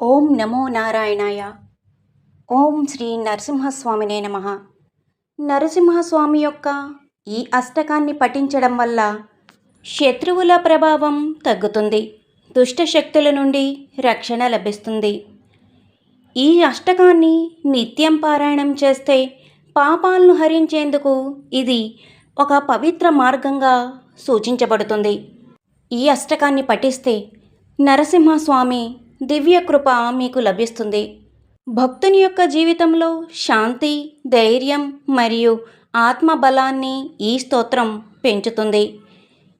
ఓం నమో నారాయణాయ. ఓం శ్రీ నరసింహస్వామినే నమ. నరసింహస్వామి యొక్క ఈ అష్టకాన్ని పఠించడం వల్ల శత్రువుల ప్రభావం తగ్గుతుంది దుష్ట శక్తుల నుండి రక్షణ లభిస్తుంది. ఈ అష్టకాన్ని నిత్యం పారాయణం చేస్తే పాపాలను హరించేందుకు ఇది ఒక పవిత్ర మార్గంగా సూచించబడుతుంది. ఈ అష్టకాన్ని పఠిస్తే నరసింహస్వామి దివ్య కృప మీకు లభిస్తుంది. భక్తుని యొక్క జీవితంలో శాంతి ధైర్యం మరియు ఆత్మబలాన్ని ఈ స్తోత్రం పెంచుతుంది.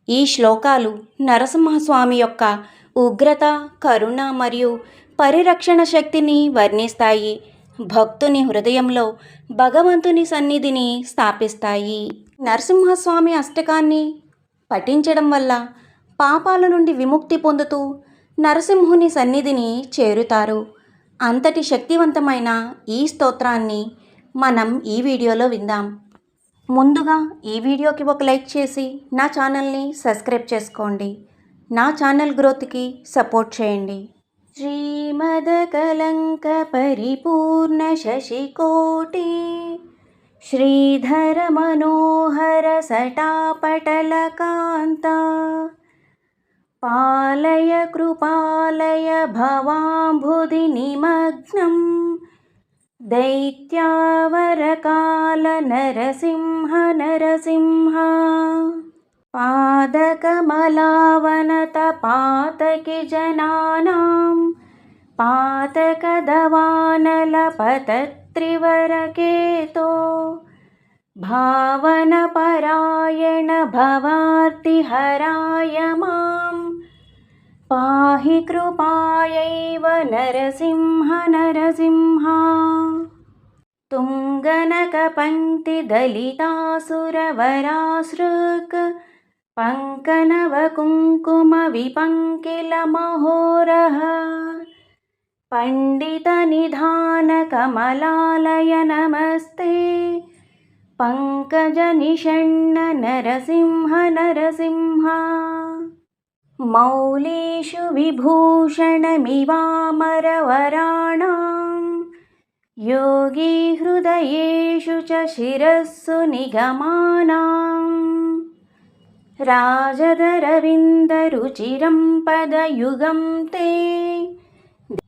ఈ శ్లోకాలు నరసింహస్వామి యొక్క ఉగ్రత కరుణ మరియు పరిరక్షణ శక్తిని వర్ణిస్తాయి. భక్తుని హృదయంలో భగవంతుని సన్నిధిని స్థాపిస్తాయి. నరసింహస్వామి అష్టకాన్ని పఠించడం వల్ల పాపాల నుండి విముక్తి పొందుతూ నరసింహుని సన్నిధిని చేరుతారు. అంతటి శక్తివంతమైన ఈ స్తోత్రాన్ని మనం ఈ వీడియోలో విందాం. ముందుగా ఈ వీడియోకి ఒక లైక్ చేసి నా ఛానల్ని సబ్స్క్రైబ్ చేసుకోండి. నా ఛానల్ గ్రోత్కి సపోర్ట్ చేయండి. శ్రీమద కలంక पालय कृपालय भवाम्बुदिनिमग्नं दैत्यावरकाल नरसिंह नरसिंहा पादकमलावनतपातके पातकदवानलपतत्रिवरकेतो भावनपरायण भवार्तिहराय माम्। पाहि कृपायैव नरसिंह नरसिंहा। तुङ्गनकपङ्क्तिदलितासुरवरासृक् पङ्कनवकुङ्कुमविपङ्किलमहोरः। पण्डितनिधानकमलालय नमस्ते पङ्कजनिषण्ण नरसिंह नरसिंहा। मौलेषु विभूषणमिवामरवराणाम् योगी हृदयेषु च शिरस्सु निगमानाम्। राजदरविन्दरुचिरं पदयुगं ते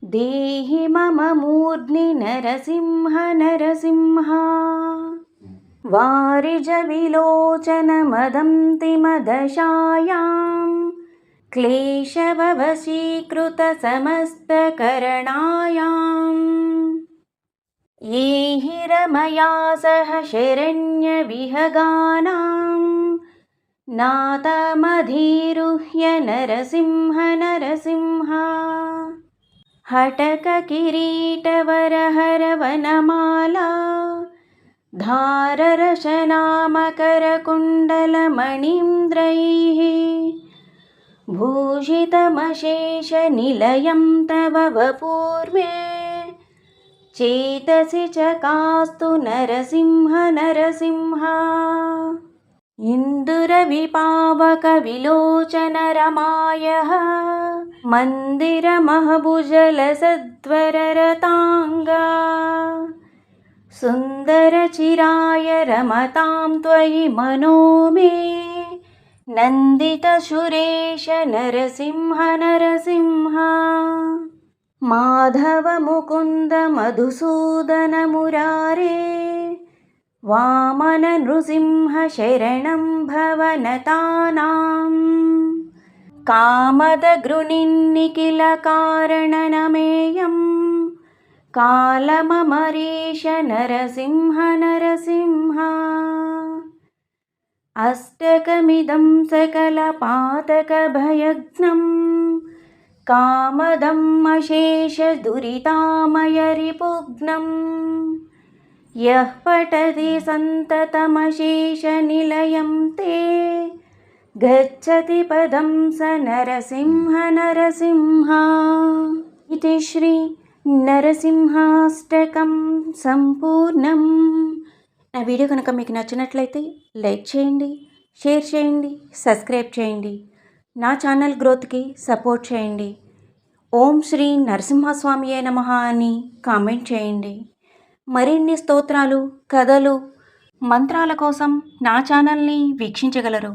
देहि मम मूर्ध्नि नरसिंह नरसिंह। वारिजविलोचनमदन्तिमदशायां क्लेशभवशीकृतसमस्तकरणायाम् ये हि रमया सह शरण्यविहगानां नातमधिरुह्य नरसिंह नरसिंह हटककिरीटवरहरवनमाला। धाररशनामकरकुण्डलमणीन्द्रैः भूषितमशेषनिलयं तव वपूर्वे चेतसि च कास्तु नरसिंह नरसिंह इन्दुरविपावकविलोचनरमायः मन्दिरमहभुजलसद्वररताङ्गा सुन्दरचिराय रमतां त्वयि मनो मे नन्दितसुरेश नरसिंह नरसिंह माधव मुकुन्द मधुसूदन मुरारे वामन नृसिंह शरणं भवनतानां कामदगृणिन्निखिलकारणनमेयं कालममरीश नरसिंह नरसिंह అష్టకమిదం సకలపాతకభయఘ్నం కామదం అశేషదురితామయరిపుగ్నం యః పఠతి సంతతమశేషనిలయం తే. గచ్చతి పదం స నరసింహ నరసింహ. ఇది శ్రీ నరసింహాష్టకం సంపూర్ణం. నా వీడియో కనుక మీకు నచ్చినట్లయితే లైక్ చేయండి షేర్ చేయండి సబ్స్క్రైబ్ చేయండి. నా ఛానల్ గ్రోత్కి సపోర్ట్ చేయండి. ఓం శ్రీ నరసింహస్వామియే నమ అని కామెంట్ చేయండి. మరిన్ని స్తోత్రాలు కథలు మంత్రాల కోసం నా ఛానల్ని వీక్షించగలరు.